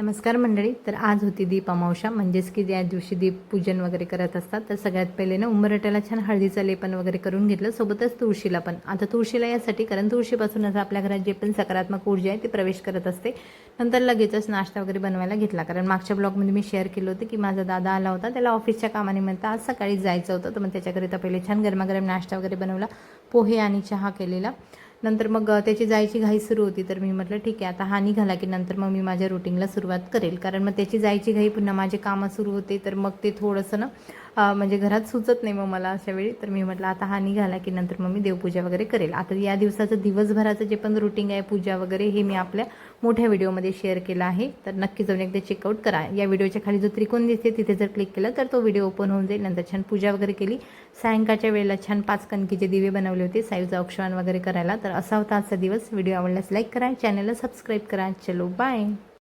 नमस्कार मंडळी तर आज होती दीप अमावशा म्हणजेच की ज्या दिवशी दीप पूजन वगैरे करत असतात तर सगळ्यात पहिले ना उंबरट्याला छान हळदीचं लेपन वगैरे करून घेतलं सोबतच तुळशीला पण. आता तुळशीला यासाठी कारण तुळशीपासूनच आपल्या घरात जे पण सकारात्मक ऊर्जा आहे ती प्रवेश करत असते. नंतर लगेचच नाश्ता वगैरे बनवायला घेतला कारण मागच्या ब्लॉगमध्ये मी शेअर केलं होतं की माझा दादा आला होता त्याला ऑफिसच्या कामानिमित्त आज सकाळी जायचं होतं तर मग त्याच्याकरिता पहिले छान गरमागरम नाश्ता वगैरे बनवला पोहे आणि चहा केलेला. नंतर मग त्याची जायची घाई सुरू होती. तर मी म्हटलं ठीक आहे आता हा निघाला की नंतर मग मी माझ्या रुटीनला सुरुवात करेल. कारण मग त्याची जायची घाई पुन्हा माझे कामं सुरू होते. तर मग ते थोडंसं ना म्हणजे घरात सुचत नाही मग मला अशा वेळी. तर मी म्हटलं आता हा निघाला की नंतर मग मी देवपूजा वगैरे करेल. आता या दिवसाचं दिवसभराचं जे पण रुटीन आहे पूजा वगैरे हे मी आपल्या मोठ्या व्हिडिओमध्ये शेअर केला आहे. तर नक्की जाऊन एकदा चेकआउट करा. या व्हिडिओच्या खाली जो त्रिकोण दिसते तिथे जर क्लिक केलं तर तो व्हिडिओ ओपन होऊन जाईल. नंतर छान पूजा वगैरे केली. सायंकाळच्या वेळेला छान पाच कणकीचे दिवे बनवले होते साईचं औक्षण वगैरे करायला. तर असा होता आजचा दिवस. व्हिडिओ आवडल्यास लाईक करा. चॅनलला सबस्क्राईब करा. चलो बाय